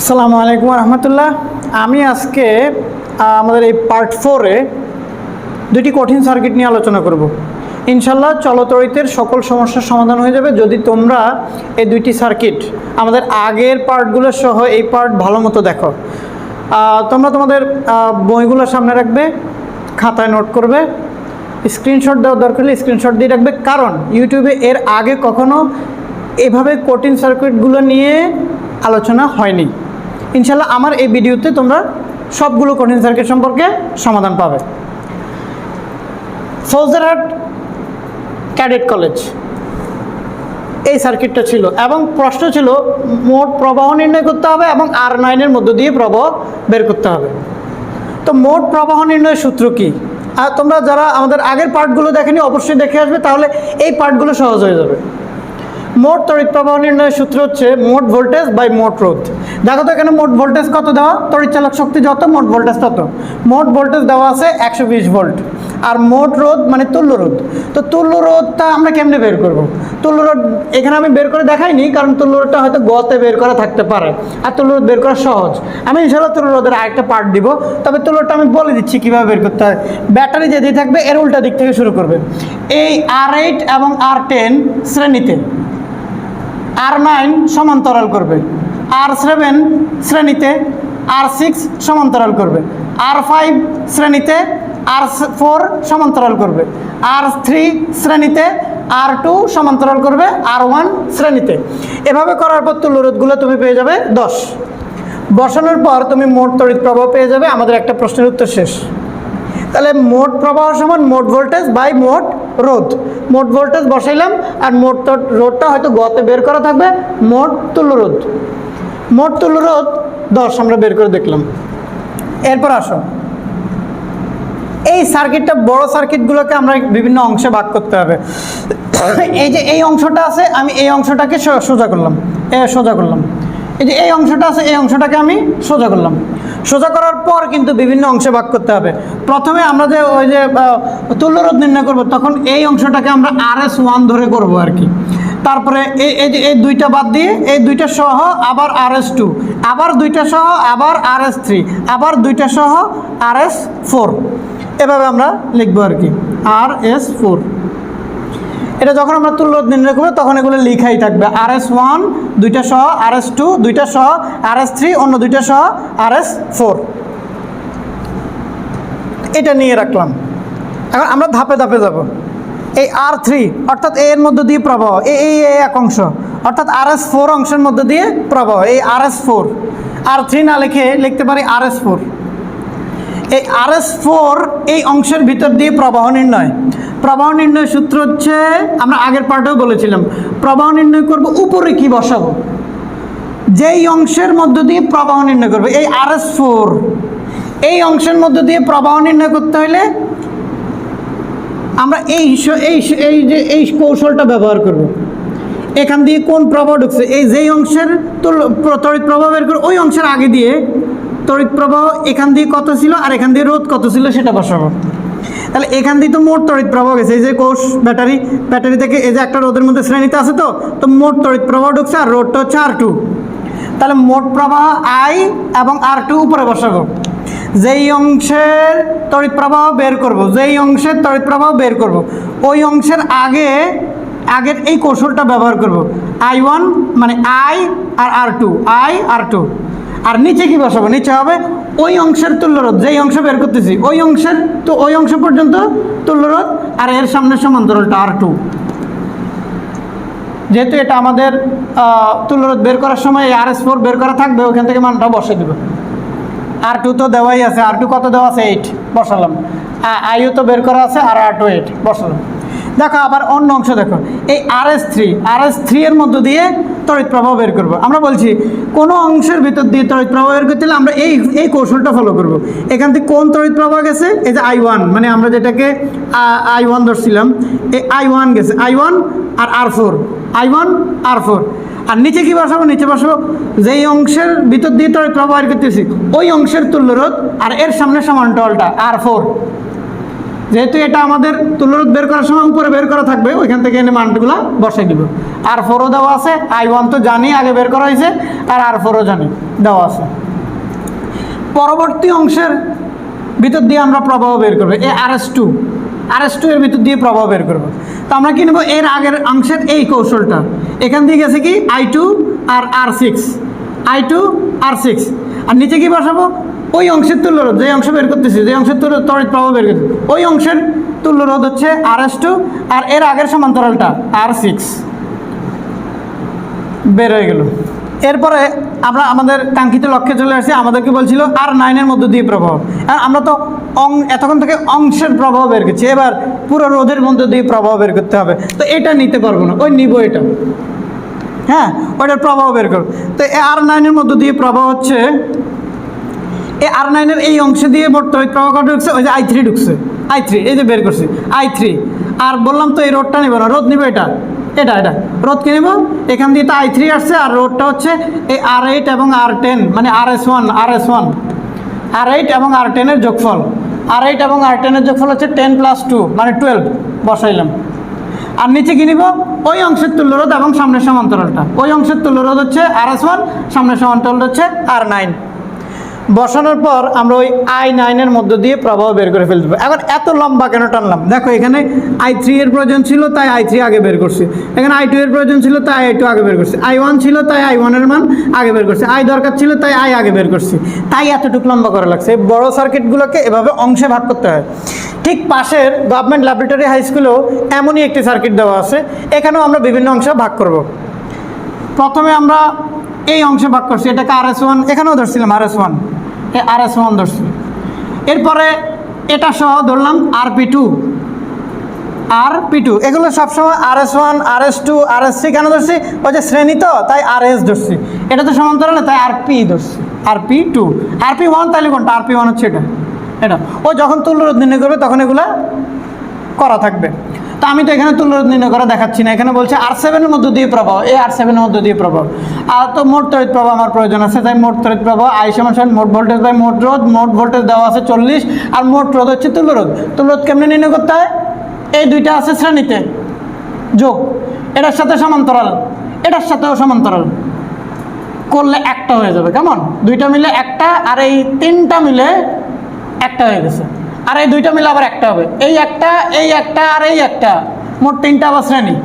আসসালামু আলাইকুম রহমতুল্লাহ আমি আজকে আমাদের এই পার্ট ফোরে দুটি কঠিন সার্কিট নিয়ে আলোচনা করব। ইনশাল্লাহ চলতরিতের সকল সমস্যার সমাধান হয়ে যাবে যদি তোমরা এই দুইটি সার্কিট আমাদের আগের পার্টগুলো সহ এই পার্ট ভালো মতো দেখো। তোমরা তোমাদের বইগুলো সামনে রাখবে, খাতায় নোট করবে। স্ক্রিনশট দেওয়ার দরকার হলে স্ক্রিনশট দিয়ে রাখবে। কারণ ইউটিউবে এর আগে কখনো এভাবে কঠিন সার্কিটগুলো নিয়ে আলোচনা হয়নি। ইনশাল্লাহ আমার এই ভিডিওতে তোমরা সবগুলো কঠিন সার্কিট সম্পর্কে সমাধান পাবে। Faujdarhat cadet college. এই সার্কিটটা ছিল এবং প্রশ্ন ছিল, মোট প্রবাহ নির্ণয় করতে হবে এবং আর নাইনের মধ্য দিয়ে প্রবাহ বের করতে হবে। তো মোট প্রবাহ নির্ণয়ের সূত্র কি? আর তোমরা যারা আমাদের আগের পার্টগুলো দেখেনি, অবশ্যই দেখে আসবে, তাহলে এই পার্টগুলো সহজ হয়ে যাবে। মোট তড়িৎ প্রবাহ নির্ণয়ের সূত্র হচ্ছে মোট ভোল্টেজ বাই মোট রোধ। দেখো তো এখানে মোট ভোল্টেজ কত দেওয়া? তড়িৎ চালক শক্তি যত, মোট ভোল্টেজ তত। মোট ভোল্টেজ দেওয়া আছে একশো বিশ ভোল্ট। আর মোট রোধ মানে তুল্য রোধ। তো তুল্য রোধটা আমরা কেমনে বের করব? তুল্য রোধ এখানে আমি বের করে দেখাইনি, কারণ তুল্য রোধটা হয়তো গতে বের করা থাকতে পারে। আর তুল্য রোধ বের করা সহজ। আমি ইনশাল্লাহ তুল্য রোধের আরেকটা পার্ট দিব। তবে তুল্যটা আমি বলে দিচ্ছি কীভাবে বের করতে হয়। ব্যাটারি যেদিকে থাকবে, এর উল্টা দিক থেকে শুরু করবে। এই আর এইট এবং আর টেন শ্রেণীতে আর নাইন সমান্তরাল করবে। আর সেভেন শ্রেণীতে আর সিক্স সমান্তরাল করবে। আর ফাইভ শ্রেণীতে আর ফোর সমান্তরাল করবে। আর থ্রি শ্রেণীতে আর টু সমান্তরাল করবে। আর ওয়ান শ্রেণীতে। এভাবে করার পর তুল্যরোধগুলো তুমি পেয়ে যাবে দশ। বসানোর পর তুমি মোট তড়িৎ প্রবাহ পেয়ে যাবে। আমাদের একটা প্রশ্নের উত্তর শেষ। তাহলে মোট প্রবাহ সমান মোট ভোল্টেজ বাই মোট রোধ। মোট ভোল্টেজ বসাইলাম আর মোট রোধটা হয়তো গতে বের করা থাকবে, মোট তুল্য রোধ। মোট তুল্য রোধ দশ আমরা বের করে দেখলাম। এরপর আসো। এই সার্কিটটা বড় সার্কিটগুলোকে আমরা বিভিন্ন অংশে ভাগ করতে হবে। এই যে এই অংশটা আছে, আমি এই অংশটাকে সোজা করলাম। এ সোজা করলাম। এই যে এই অংশটা আছে, এই অংশটাকে আমি সোজা করলাম। সোজা করার পর কিন্তু বিভিন্ন অংশে ভাগ করতে হবে। প্রথমে আমরা যে ওই যে তুল্যরোধ নির্ণয় করব, তখন এই অংশটাকে আমরা আর এস ওয়ান ধরে করব আর কি। তারপরে এই এই যে, এই দুইটা বাদ দিয়ে এই দুইটা সহ আবার আর এস টু, আবার দুইটা সহ আবার আর এস থ্রি, আবার দুইটা সহ আর এস ফোর। এভাবে আমরা লিখব আর কি আর এস ফোর। এটা যখন আমরা তুল্য নির্ণয় করব তখন এগুলো লিখাই থাকবে। আর এস ওয়ান দুইটা সহ আর এস টু দুইটা সহ আর এস থ্রি অন্য দুইটা সহ আর এস ফোর এটা নিয়ে রাখলাম। এখন আমরা ধাপে ধাপে যাব। এই আর থ্রি অর্থাৎ এ এর মধ্যে দিয়ে প্রবাহ, এই এই এক অংশ, অর্থাৎ আর এস ফোর অংশের মধ্যে দিয়ে প্রবাহ, এই R S four R three না লিখে লিখতে পারি আর এস ফোর এই আর এস ফোর এই অংশের ভিতর দিয়ে প্রবাহ নির্ণয়। প্রবাহ নির্ণয় সূত্র হচ্ছে, আমরা আগের পার্টেও বলেছিলাম, প্রবাহ নির্ণয় করব, উপরে কি বসাবো? যেই অংশের মধ্য দিয়ে প্রবাহ নির্ণয় করবে, এই আর এস ফোর এই অংশের মধ্য দিয়ে প্রবাহ নির্ণয় করতে হলে আমরা এই এই এই যে, এই কৌশলটা ব্যবহার করব। এখান দিয়ে কোন প্রবাহ ঢুকছে? এই যেই অংশের তড়িৎ প্রবাহ বের করে ওই অংশের আগে দিয়ে তড়িৎ প্রবাহ এখান দিয়ে কত ছিল আর এখান দিয়ে রোধ কত ছিল সেটা বসাবো। তাহলে এখান দিয়ে তো মোট তড়িৎ প্রবাহ গেছে। এই যে কোষ, ব্যাটারি ব্যাটারি থেকে এই যে একটা রোদের মধ্যে শ্রেণীতে আছে তো তো মোট তড়িৎ প্রবাহ ঢুকছে আর রোডটা হচ্ছে আর টু তাহলে মোট প্রবাহ আই এবং আর টু উপরে বসাবো। যেই অংশের তড়িৎ প্রবাহ বের করব, যেই অংশের তড়িৎ প্রবাহ বের করব, ওই অংশের আগে, আগের এই কৌশলটা ব্যবহার করব। আই ওয়ান মানে I R R two I R two আর নিচে কি বসাবো? নিচে হবে ওই অংশের তুল্যরোধ, যেই অংশ বের করতেছি, ওই অংশের তো ওই অংশ পর্যন্ত তুল্যরোধ আর এর সামনে সমান্তরালটা আর টু যেহেতু এটা আমাদের তুল্যরোধ বের করার সময় আর এস ফোর বের করা থাকবে, ওখান থেকে মানটা বসে দেবে। আর টু তো দেওয়াই আছে আর টু কত দেওয়া আছে? এইট বসালাম। আইও তো বের করা আছে, আর আর টু এইট বসালাম। দেখো আবার অন্য অংশ দেখো। এই R S three R S three এর মধ্য দিয়ে তড়িৎ প্রবাহ বের করব। আমরা বলছি, কোনো অংশের ভিতর দিয়ে তড়িৎ প্রবাহ বের করতে আমরা এই এই কৌশলটা ফলো করব। এখান থেকে কোন তড়িৎ প্রবাহ গেছে? এই যে আই ওয়ান মানে আমরা যেটাকে আই ওয়ান ধরছিলাম, এই আই ওয়ান গেছে। I one R R four I one R four আর নিচে কি বসাবো? নিচে বসাবো, যেই অংশের ভিতর দিয়ে তড়িৎ প্রবাহ বের করতেছি, ওই অংশের তুল্য রোধ আর এর সামনে সমান্তরালটা আর ফোর যেহেতু এটা আমাদের তুল্যরোধ বের করার সময় উপরে বের করা থাকবে, ওইখান থেকে এনে মানগুলো বসাই দিব। আর ফোরও দেওয়া আছে আই ওয়ান তো জানি আগে বের করা হয়েছে, আর আর ফোরও জানি দেওয়া আছে। পরবর্তী অংশের ভিতর দিয়ে আমরা প্রবাহ বের করব এ R S two R S two এর ভিতর দিয়ে প্রবাহ বের করব। তো আমরা কি নেব? এর আগের অংশের এই কৌশলটা। এখান দিয়ে গেছে কি? I two R R six I two R six আর নিচে কি বসাবো? ওই অংশের তুল্য তুল্যরোধ যে অংশ বের করতেছি যে অংশের তুল্য তড়িৎ প্রবাহ বের করতেছি। ওই অংশের তুল্যরোধ হচ্ছে আর এস টু আর এর আগের সমান্তরালটা আর সিক্স বের হয়ে গেল। এরপরে আমরা আমাদের কাঙ্ক্ষিত লক্ষ্যে চলে আসছি আমাদেরকে বলছিল আর নাইনের মধ্য দিয়ে প্রভাব আর আমরা তো অং, এতক্ষণ থেকে অংশের প্রভাব বের করছি। এবার পুরো রোধের মধ্য দিয়ে প্রভাব বের করতে হবে। তো এটা নিতে পারব না। ওই নিব এটা। হ্যাঁ ওইটার প্রভাব বের করো। তো এ আর নাইনের মধ্য দিয়ে প্রভাব হচ্ছে, এ আর নাইনের এই অংশে দিয়ে তড়িৎ প্রবাহ কত ঢুকছে? ওই যে আই থ্রি ঢুকছে। আই থ্রি এই যে বের করছি। আই থ্রি আর বললাম তো এই রোডটা নিব না। রোদ নিব এটা। এটা এটা। রোদ কে নিব? এখান দিয়ে তো আই থ্রি আসছে, আর রোডটা হচ্ছে এই আর এইট এবং আর টেন মানে R S one R S one R eight এবং আর টেনের যোগফল। আর এইট এবং আর টেনের যোগফল হচ্ছে টেন প্লাস টু মানে টুয়েলভ বসাইলাম। আর নিচে কি নিব? ওই অংশের তুল্য রোধ এবং সামনের সমান্তরালটা। ওই অংশের তুল্য রোধ হচ্ছে আর এস ওয়ান সামনের সমান্তরাল হচ্ছে আর নাইন বসানোর পর আমরা ওই আই নাইনের মধ্য দিয়ে প্রবাহ বের করে ফেলতে পারব। এখন এত লম্বা কেন টানলাম? দেখো, এখানে আই থ্রি এর প্রয়োজন ছিল, তাই আই থ্রি আগে বের করছি। এখানে আই টু এর প্রয়োজন ছিল, তাই আই টু আগে বের করছি। আই ওয়ান ছিল, তাই আই ওয়ানের মান আগে বের করছি। আই দরকার ছিল, তাই আই আগে বের করছি। তাই এতটুকু লম্বা করা লাগছে। এই বড় সার্কিটগুলোকে এভাবে অংশে ভাগ করতে হয়। ঠিক পাশের গভর্নমেন্ট ল্যাবরেটরি হাই স্কুলেও এমনই একটি সার্কিট দেওয়া আছে। এখানেও আমরা বিভিন্ন অংশে ভাগ করব। প্রথমে আমরা এই অংশে ভাগ করছি। এটাকে আর এস ওয়ান এখানেও ধরছিলাম R S one R S one ধরছি এরপরে এটা সহ ধরলাম R P two. R P two, এগুলো সবসময় R S one R S two R S three কেন ধরছি? ওই যে শ্রেণি তো, তাই আর এস ধরছি। এটা তো সমান্তরাল না তাই আর পি ধরছি। R P two. R P one তাহলে কোনটা? আর পি ওয়ান হচ্ছে এটা। এটা। ও যখন তুল্যরোধ নির্ণয় করবে, তখন এগুলা করা থাকবে। তো আমি তো এখানে তুল্যরোধ নির্ণয় করা দেখাচ্ছি না। এখানে বলছে আর সেভেনের মধ্য দিয়ে প্রভাব এই আর সেভেনের মধ্য দিয়ে প্রভাব আর তো মোট তড়িৎ প্রভাব আমার প্রয়োজন আছে, তাই মোট তড়িৎ প্রভাব আই সমান সমান মোট ভোল্টেজ বাই মোট রোধ। মোট ভোল্টেজ দেওয়া আছে চল্লিশ, আর মোট রোধ হচ্ছে তুল্যরোধ তুল্যরোধ কেমনি নির্ণয় করতে হয়? এই দুইটা আছে শ্রেণীতে। যোগ। এটার সাথে সমান্তরাল। এটার সাথেও সমান্তরাল। করলে একটা হয়ে যাবে, কেমন? দুইটা মিলে একটা, আর এই তিনটা মিলে একটা হয়ে গেছে। আর এই দুইটা মিলে আবার একটা হবে। এই একটা এই একটা আর এই একটা। মোট তিনটা আবার শ্রেণি।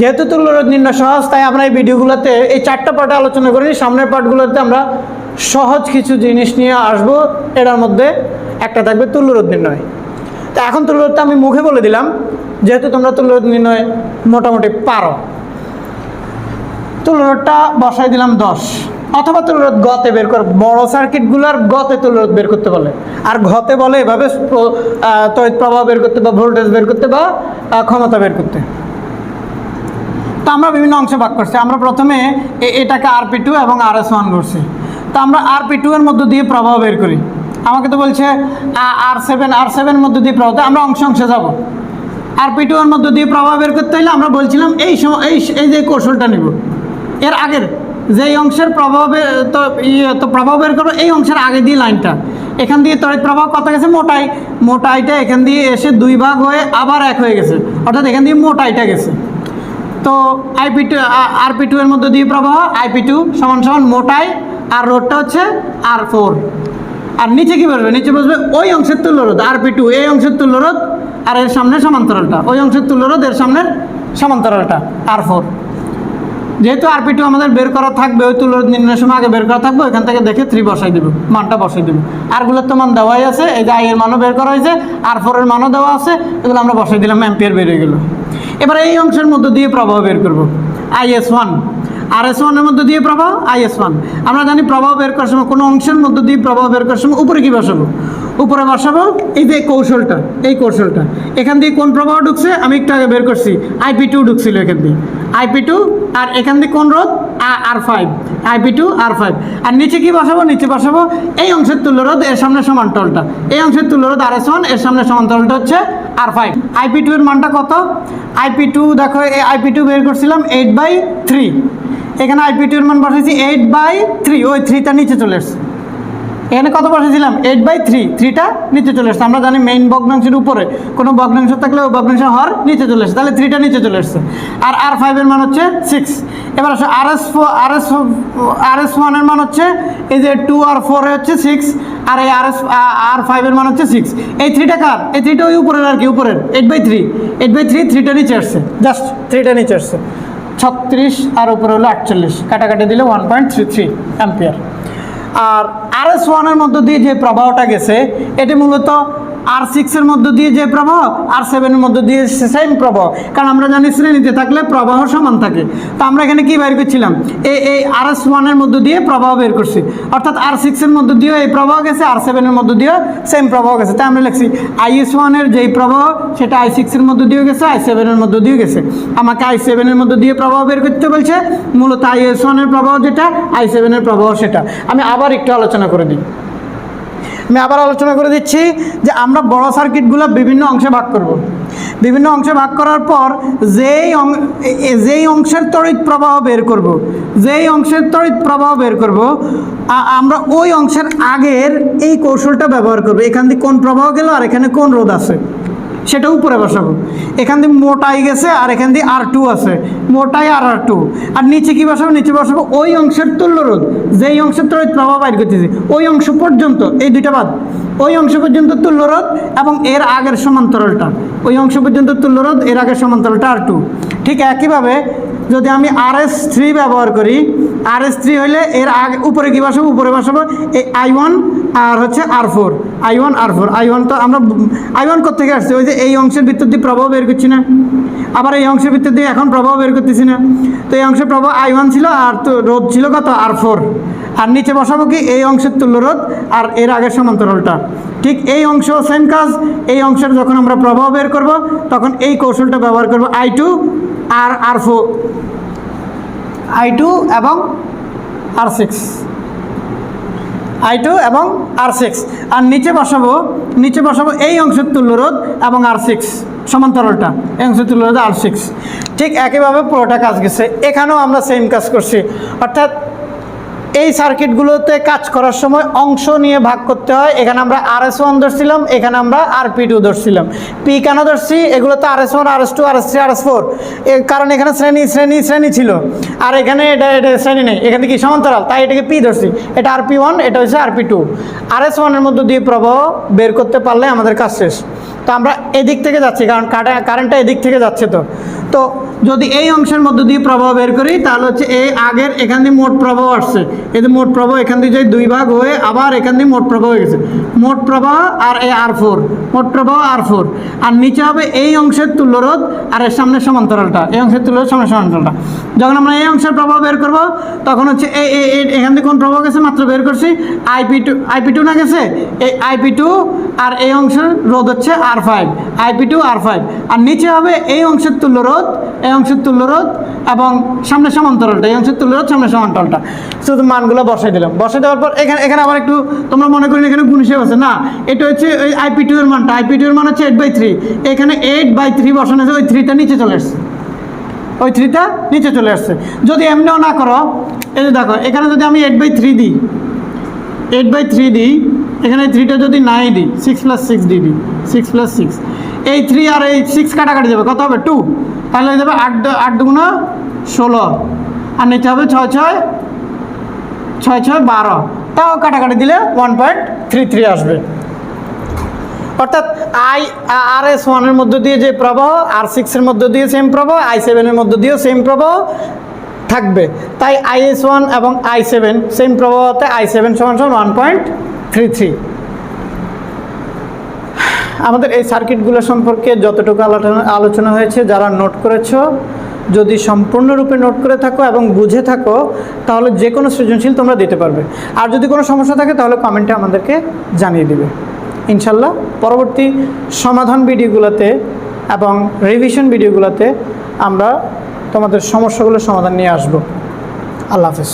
যেহেতু তুল্যরোধ নির্ণয় সহজ, তাই আমরা এই ভিডিওগুলোতে এই চারটা পার্টে আলোচনা করি। সামনের পার্টগুলোতে আমরা সহজ কিছু জিনিস নিয়ে আসব। এটার মধ্যে একটা থাকবে তুল্যরোধ নির্ণয়। তা এখন তুল্যরোধটা আমি মুখে বলে দিলাম, যেহেতু তোমরা তুল্যরোধ নির্ণয় মোটামুটি পারো। তুলরোধটা বসাই দিলাম দশ। অথবা তুলরোধ গতে বের কর, বড় সার্কিটগুলোর গতে তুলরোধ বের করতে বলে। আর ঘতে বলে এভাবে তড়িৎ প্রবাহ বের করতে বা ভোল্টেজ বের করতে বা ক্ষমতা বের করতে। তো আমরা বিভিন্ন অংশে ভাগ করছি। আমরা প্রথমে এটাকে আরপি টু এবং আর এস ওয়ান করছি। তো আমরা আরপি টু এর মধ্য দিয়ে প্রবাহ বের করি। আমাকে তো বলছে আর সেভেন আর সেভেন মধ্য দিয়ে প্রবাহ। আমরা অংশে অংশে যাব। আরপি টু এর মধ্য দিয়ে প্রবাহ বের করতে হলে আমরা বলছিলাম, এই সময় এই এই যে কৌশলটা নিব। এর আগের যেই অংশের প্রভাবে, তো ইয়ে তো প্রভাব বের করব, এই অংশের আগে দিয়ে লাইনটা। এখান দিয়ে তড়িৎ প্রবাহ কত গেছে? মোটাই, মোটাইটা এখান দিয়ে এসে দুই ভাগ হয়ে আবার এক হয়ে গেছে। অর্থাৎ এখান দিয়ে মোটাইটা গেছে। তো আইপি টু আরপি টু এর মধ্যে দিয়ে প্রবাহ আইপি টু সমান সমান মোটাই, আর রোডটা হচ্ছে আর ফোর আর নিচে কি বসবে? নিচে বসবে ওই অংশের তুল্যরোধ আরপি টু এই অংশের তুল্যরোধ, আর এর সামনে সমান্তরালটা। ওই অংশের তুল্যরোধ, এর সামনের সমান্তরালটা আর ফোর যেহেতু আরপি টু আমাদের বের করা থাকবে, ওই তুলনার নির্ণয়ের সময় আগে বের করা থাকবে, ওইখান থেকে দেখে থ্রি বসাই দেবো, মানটা বসাই দেবো। আরগুলোর তো মান দেওয়াই আছে, এই যে আই এর মানও বের করা হয়েছে, আর ফোরের মানও দেওয়া আছে, এগুলো আমরা বসাই দিলাম অ্যাম্পিয়ার বের হয়ে গেলো। এবার এই অংশের মধ্যে দিয়ে প্রবাহ বের করব। I S one R S ওয়ানের মধ্যে দিয়ে প্রবাহ আই এস ওয়ান আমরা জানি প্রবাহ বের করার সময় কোনো অংশের মধ্যে দিয়ে প্রবাহ বের করার সময় উপরে কি বসাবো? উপরে বসাবো। এই যে কৌশলটা, এই কৌশলটা। এখান দিয়ে কোন প্রবাহ ঢুকছে? আমি একটু আগে বের করছি। আইপি টু ঢুকছিল এখান দিয়ে। আইপি টু আর এখান দিয়ে কোন রোধ? R five I P two R five আর নিচে কি বসাবো? নিচে বসাবো এই অংশের তুল্যরোধ এর সামনে সমান্তরালটা এই অংশের তুল্যরোধ আর এস ওয়ানের সামনে সমান্তরালটা হচ্ছে আর ফাইভ আইপি টু এর মানটা কত? আইপি টু দেখো, এই আইপি টু বের করছিলাম এইট বাই থ্রি এখানে আইপি টু এর মান বসাইছি এইট বাই থ্রি ওই থ্রিটা নিচে চলে এসছে। এখানে কত বসেছিলাম? এইট বাই থ্রি থ্রিটা নিচে চলে এসছে। আমরা জানি মেইন ভগ্নাংশের উপরে। কোনো ভগ্নাংশ থাকলে ওই ভগ্নাংশ হর নিচে চলে এসছে। তাহলে থ্রিটা নিচে চলে এসছে। আর আর ফাইভের মান হচ্ছে সিক্স এবার আসো আর এস ফো আর এস আর এস ওয়ানের মান হচ্ছে এই যে টু আর ফোর হচ্ছে সিক্স আর এই আর এস আর ফাইভের মান হচ্ছে সিক্স এই থ্রিটা কার? এই থ্রিটা ওই উপরের আর কি, উপরের। Eight by three eight by three থ্রিটা নিচে আসছে। জাস্ট থ্রিটা নিচে আসছে। ছত্রিশ আর উপরে হলো আটচল্লিশ। কাটাকাটি দিলে one point three three ampere আর আর এস ওয়ানের মধ্য দিয়ে যে প্রবাহটা গেছে এটি মূলত আর সিক্সের মধ্য দিয়ে যে প্রবাহ আর সেভেনের মধ্য দিয়ে সেম প্রবাহ। কারণ আমরা জানি শ্রেণীতে থাকলে প্রবাহ সমান থাকে। তো আমরা এখানে কি বের করছিলাম? এই এই আর এস ওয়ানের মধ্য দিয়ে প্রবাহ বের করছি। অর্থাৎ আর সিক্সের মধ্য দিয়েও এই প্রবাহ গেছে আর সেভেনের মধ্য দিয়েও সেম প্রবাহ গেছে। তাই আমরা লিখছি আই এস ওয়ানের যেই প্রবাহ, সেটা আই সিক্সের মধ্য দিয়েও গেছে আই সেভেনের মধ্য দিয়েও গেছে। আমাকে আই সেভেনের মধ্য দিয়ে প্রবাহ বের করতে বলছে, মূলত আই এস ওয়ানের প্রবাহ যেটা আই সেভেনের প্রবাহ সেটা। আমি আবার একটু আলোচনা করে দিই। আমি আবার আলোচনা করে দিচ্ছি যে আমরা বড় সার্কিটগুলো বিভিন্ন অংশে ভাগ করব। বিভিন্ন অংশে ভাগ করার পর যেই যেই অংশের তড়িৎ প্রবাহ বের করব। যেই অংশের তড়িৎ প্রবাহ বের করব আমরা ওই অংশের আগের এই কৌশলটা ব্যবহার করব এখান থেকে কোন প্রবাহ গেল আর এখানে কোন রোদ আছে সেটা উপরে বসাবো। এখান দিয়ে মোটাই গেছে আর এখান দিয়ে আর টু আছে। মোটাই আর আর টু আর নিচে কি বসাবো? নিচে বসাবো ওই অংশের তুল্য রোধ যেই অংশের তড়িৎ প্রবাহ বাইর করতেছি, ওই অংশ পর্যন্ত, এই দুইটা বাদ। ওই অংশ পর্যন্ত তুল্য রোধ এবং এর আগের সমান্তরালটা। ওই অংশ পর্যন্ত তুল্য রোধ এর আগের সমান্তরালটা আর টু ঠিক একইভাবে যদি আমি আর এস থ্রি ব্যবহার করি আর এস থ্রি হলে এর আগে উপরে কী বসাবো? উপরে বসাবো এই আই ওয়ান আর হচ্ছে R four I one R four I one তো আমরা আই ওয়ান কোথেকে আসছে? ওই যে এই অংশের ভিতর দিয়ে প্রভাব বের করছি না? আবার এই অংশের ভিতর দিয়ে এখন প্রভাব বের করতেছি না? তো এই অংশের প্রভাব আই ওয়ান ছিল আর তো রোধ ছিল কত? আর ফোর আর নিচে বসাবো কি? এই অংশের তুল্য রোধ আর এর আগের সমান্তরালটা। ঠিক এই অংশ সেম কাজ, এই অংশের যখন আমরা প্রভাব বের করব, তখন এই কৌশলটা ব্যবহার করব I two R R four I two এবং আর সিক্স আই টু এবং আর সিক্স আর নিচে বসাবো নিচে বসাবো এই অংশের তুল্যরোধ এবং আর সিক্স সমান্তরালটা। এই অংশের তুল্যরোধ আর সিক্স ঠিক একইভাবে পুরোটা কাজ গেছে। এখানেও আমরা সেম কাজ করছি। অর্থাৎ এই সার্কিটগুলোতে কাজ করার সময় অংশ নিয়ে ভাগ করতে হয়। এখানে আমরা আর এস ওয়ান ধরছিলাম, এখানে আমরা আর পি টু ধরছিলাম। পি কেন ধরছি? এগুলো তো R S one R S two R S three R S four কারণ এখানে শ্রেণি শ্রেণি শ্রেণি ছিল। আর এখানে এটা এটা শ্রেণি নেই। এখানে কি সমান্তরাল, তাই এটাকে পি ধরছি। এটা আর পি ওয়ান এটা হচ্ছে R P two R S ওয়ানের মধ্যে দিয়ে প্রবাহ বের করতে পারলে আমাদের কাজ শেষ। তো আমরা এদিক থেকে যাচ্ছি, কারণ কারেন্টটা এদিক থেকে যাচ্ছে তো। তো যদি এই অংশের মধ্য দিয়ে প্রবাহ বের করি, তাহলে হচ্ছে এই আগের এখান দিয়ে মোট প্রবাহ আসছে। এই মোট প্রবাহ এখান দিয়ে যে দুই ভাগ হয়ে আবার এখান দিয়ে মোট প্রবাহ হয়ে গেছে। মোট প্রবাহ আর এই আর ফোর মোট প্রবাহ আর ফোর আর নিচে হবে এই অংশের তুল্যরোধ আর এর সামনে সমান্তরালটা। এই অংশের তুল্যরোধ সামনে সমান্তরালটা। যখন আমরা এই অংশের প্রবাহ বের করব, তখন হচ্ছে এই এখান থেকে কোন প্রবাহ গেছে? মাত্র বের করছি আইপি টু আইপি টু না গেছে? এই আইপি টু আর এই অংশের রোধ হচ্ছে R five I P two R five আর নিচে হবে এই অংশের তুল্য রোধ এই অংশের তুল্য রোধ এবং সামনে সমান্তরালটা এই অংশের তুল্য রোধ, সামনে সমান্তরালটা শুধু মানগুলো বসাই দিলাম। বসাই দেওয়ার পর এখানে এখানে আবার একটু তোমরা মনে করি এখানে গুণ হিসেবে আছে। না, এটা হচ্ছে ওই আইপি টু এর মানটা। আইপি টু এর মান হচ্ছে এইট বাই থ্রি এখানে এইট বাই থ্রি বসানো আছে, ওই থ্রিটা নিচে চলে আসছে। ওই থ্রিটা নিচে চলে আসছে। যদি এমনিও না করো, এই যে দেখো, এখানে যদি আমি এইট বাই থ্রি দিই এইট বাই থ্রি দিই, এখানে থ্রিটা যদি নাই দিই সিক্স প্লাস সিক্স দিয়ে দিই সিক্স প্লাস সিক্স এই থ্রি আর এই সিক্স কাটাকাটি যাবে। কত হবে? টু তাহলে হয়ে যাবে আট আট দুগুণা ষোলো। আর নিচে হবে ছয় ছয় ছয় ছয় বারো। তাও কাটাকাটি দিলে ওয়ান পয়েন্ট থ্রি থ্রি আসবে। অর্থাৎ আই আর এস ওয়ানের মধ্য দিয়ে যে প্রবাহ আর সিক্সের মধ্য দিয়ে সেম প্রবাহ আই সেভেনের মধ্য দিয়েও সেম প্রবাহ থাকবে। তাই আই এস ওয়ান এবং আই সেভেন সেম প্রবাহতে আই সেভেন সমান সমান ওয়ান পয়েন্ট থ্রি থ্রি আমাদের এই সার্কিটগুলো সম্পর্কে যতটুকু আলোচনা হয়েছে, যারা নোট করেছ, যদি সম্পূর্ণরূপে নোট করে থাকো এবং বুঝে থাকো, তাহলে যে কোনো সৃজনশীল তোমরা দিতে পারবে। আর যদি কোনো সমস্যা থাকে, তাহলে কমেন্টে আমাদেরকে জানিয়ে দিবে। ইনশাল্লাহ পরবর্তী সমাধান ভিডিওগুলোতে এবং রিভিশন ভিডিওগুলোতে আমরা তোমাদের সমস্যাগুলোর সমাধান নিয়ে আসব। আল্লাহ হাফেজ।